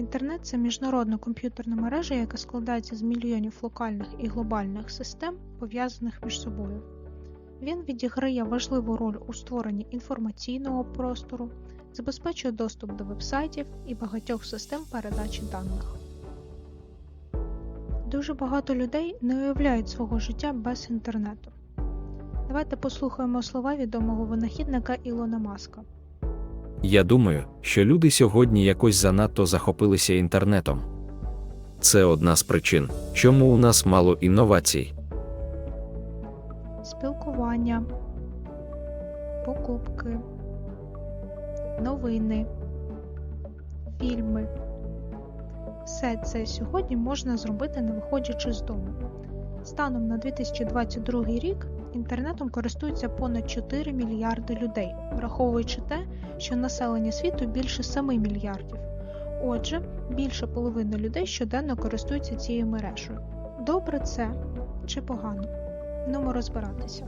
Інтернет це міжнародна комп'ютерна мережа, яка складається з мільйонів локальних і глобальних систем, пов'язаних між собою. Він відіграє важливу роль у створенні інформаційного простору, забезпечує доступ до вебсайтів і багатьох систем передачі даних. Дуже багато людей не уявляють свого життя без інтернету. Давайте послухаємо слова відомого винахідника Ілона Маска. Я думаю, що люди сьогодні якось занадто захопилися інтернетом. Це одна з причин, чому у нас мало інновацій. спілкування, покупки, новини, фільми. Все це сьогодні можна зробити не виходячи з дому. Станом на 2022 рік інтернетом користуються понад 4 мільярди людей, враховуючи те, що населення світу більше 7 мільярдів. Отже, більше половини людей щоденно користуються цією мережею. Добре це чи погано? Нумо розбиратися.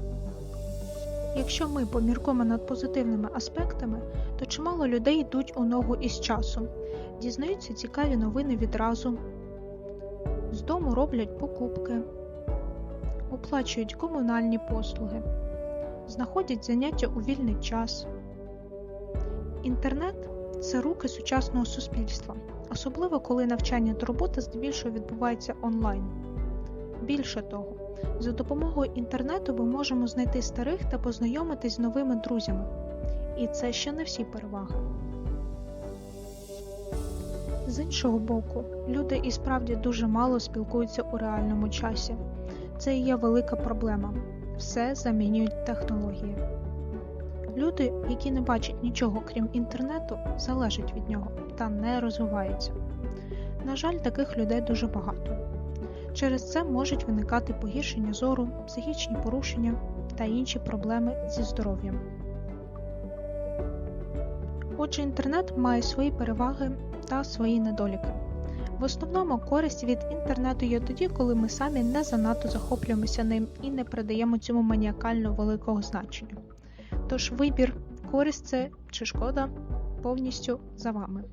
Якщо ми поміркуємо над позитивними аспектами, то чимало людей йдуть у ногу із часом, дізнаються цікаві новини відразу, з дому роблять покупки, оплачують комунальні послуги, знаходять заняття у вільний час. Інтернет це руки сучасного суспільства, особливо коли навчання та робота здебільшого відбувається онлайн. Більше того, за допомогою інтернету ми можемо знайти старих та познайомитись з новими друзями. І це ще не всі переваги. З іншого боку, люди і справді дуже мало спілкуються у реальному часі. Це є велика проблема. Все замінюють технології. Люди, які не бачать нічого крім інтернету, залежать від нього та не розвиваються. На жаль, таких людей дуже багато. Через це можуть виникати погіршення зору, психічні порушення та інші проблеми зі здоров'ям. Отже, інтернет має свої переваги та свої недоліки. В основному користь від інтернету є тоді, коли ми самі не занадто захоплюємося ним і не придаємо цьому маніакально великого значення. Тож вибір, користь це чи шкода повністю за вами.